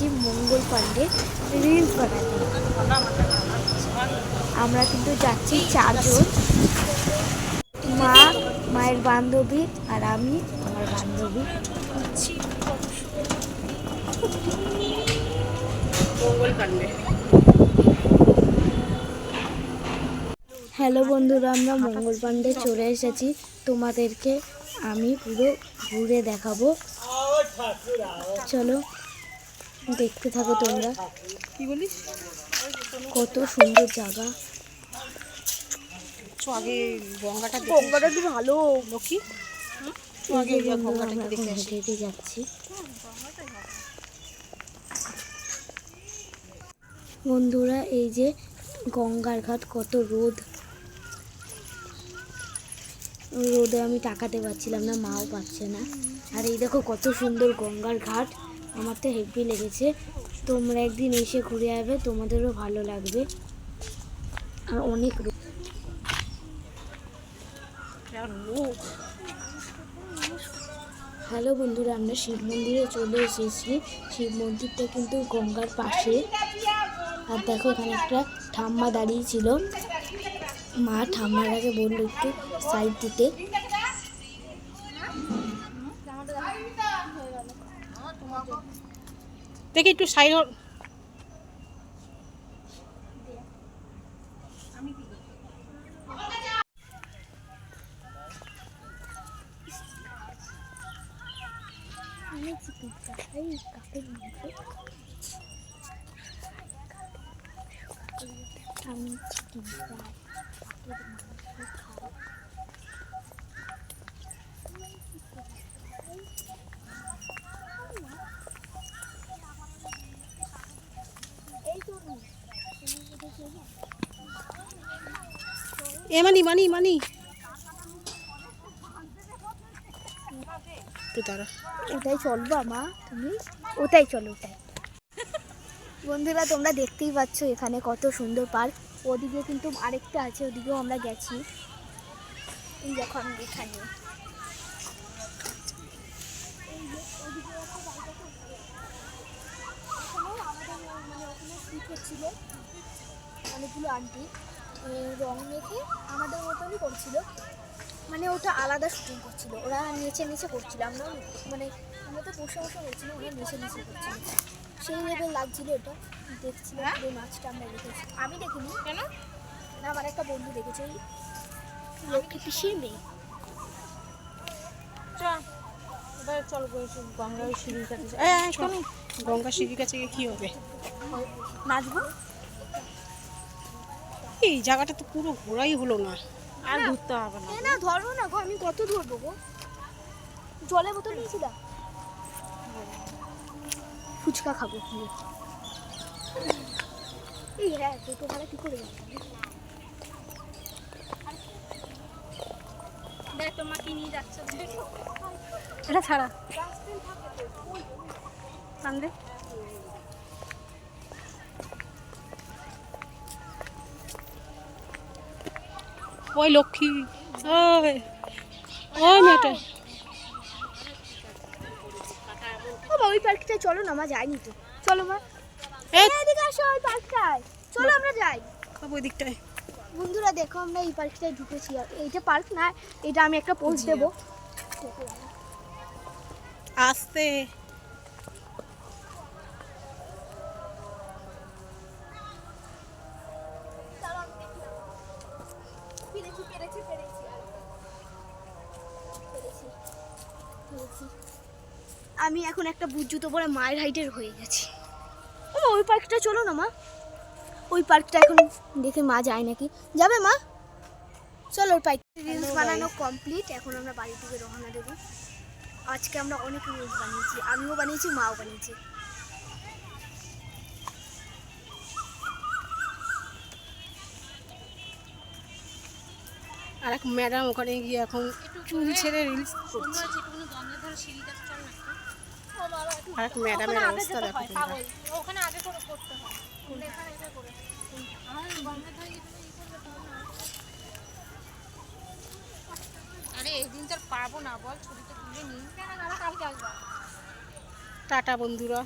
এসেছি মঙ্গল পাণ্ডে রিলস বানাতে আমরা কিন্তু যাচ্ছি চারজন। মা মায়ের বান্ধবী আর আমি আমার বান্ধবী। মঙ্গল হ্যালো বন্ধুরা আমরা মঙ্গল পাণ্ডে চলে এসেছি। তোমাদেরকে আমি পুরো ঘুরে দেখাবো। চলো দেখতে থাকো তোমরা। কি বলিস? কত সুন্দর জায়গা আগে গঙ্গাটা দেখে গঙ্গাটা কি ভালো। লক্ষ্মী? আগে এখন দেখে হেঁটে হেঁটে যাচ্ছি। বন্ধুরা এই যে গঙ্গার ঘাট কত রোদ। রোদে আমি টাকাতে পারছিলাম না মাও পাচ্ছে না। আর এই দেখো কত সুন্দর গঙ্গার ঘাট। আমার তো হেভি লেগেছে। তোমরা একদিন এসে ঘুরে যাবে তোমাদেরও ভালো লাগবে। আর অনেক হ্যালো বন্ধুরা, আমরা শিব মন্দিরে চলে এসেছি। শিব মন্দিরটা কিন্তু গঙ্গার পাশে। আর দেখো এখানে একটা ঠাম্মা দাঁড়িয়ে ছিল। মা ঠাম্মার আগে বলল একটু সাইড দিতে। দেখি একটু সাইড আমি চিকেন ফ্রাই এ, মানি মানি মানি। একটু ওটাই চলবা, মা, তুমি? ওটাই চলো, ওটাই। বন্ধুরা, তোমরা দেখতেই পাচ্ছ এখানে কত সুন্দর পার্ক। ওদিকে কিন্তু আরেকটা আছে, ওদিকেও আমরা গেছি। আমি এখানে। অনেকগুলো আন্টি। রং মেখে আমাদের মতনই করছিল। মানে ওটা আলাদা শুটিং করছিল। ওরা নিচে নিচে করছিল। আমরা মানে আমরা তো বসে বসে করছিল ওরা নিচে নিচে করছিল। সেই লেভেল লাগছিল ওটা দেখছিলাম পুরো নাচটা আমরা দেখেছি। আমি দেখিনি। কেন? না আমার একটা বন্ধু দেখেছে। ওই লক্ষ্মী পিসির মেয়ে। চল গঙ্গা ওই সিঁড়ির কাছে। গঙ্গা সিঁড়ির কাছে গিয়ে কি হবে? নাচবো? এই জায়গাটা তো পুরো ঘোরাই হলো না। আর ঘুরতে হবে না। না ধরো না গো আমি কত ধরবো গো জলের বোতল নিয়েছিলাম ফুচকা খাব গিয়ে। এই হ্যাঁ টোটো ভাড়া কি করে যাব? এটা ছাড়া। কান্দে ওই লক্ষ্মী। ওই ওই মেয়েটা। ও ওই পার্কটায় চলো না মা যাইনি তো। চলো মা। এদিকে আসো ওই পার্কটায়। চলো আমরা যাই। ওই দিকটায়। বন্ধুরা দেখো আমরা এই পার্কটায় ঢুকেছি। আর এইটা পার্ক না এটা আমি একটা পোস্ট দেবো। আসতে। আমি এখন একটা বুট জুতো পরে মায়ের হাইটের হয়ে গেছি। ও ওই পার্কটা চলো না মা। ওই পার্কটা এখন দেখে মা যায় নাকি? যাবে মা? চলো ওই পার্ক রিলস বানানো কমপ্লিট এখন আমরা বাড়ি থেকে রওনা দেবো। আজকে আমরা অনেক রিলস বানিয়েছি। আমিও বানিয়েছি মাও বানিয়েছি। আর এক ম্যাডাম ওখানে গিয়ে এখন চুল ছেড়ে রিলস করছে। আর এক ম্যাডামের অবস্থা দেখো ওখানে আগে করে করতে হয়। না। আরে এই দিন তো আর পারব না বল ছবিটা তুলে নিই। কালকে আসব টাটা বন্ধুরা।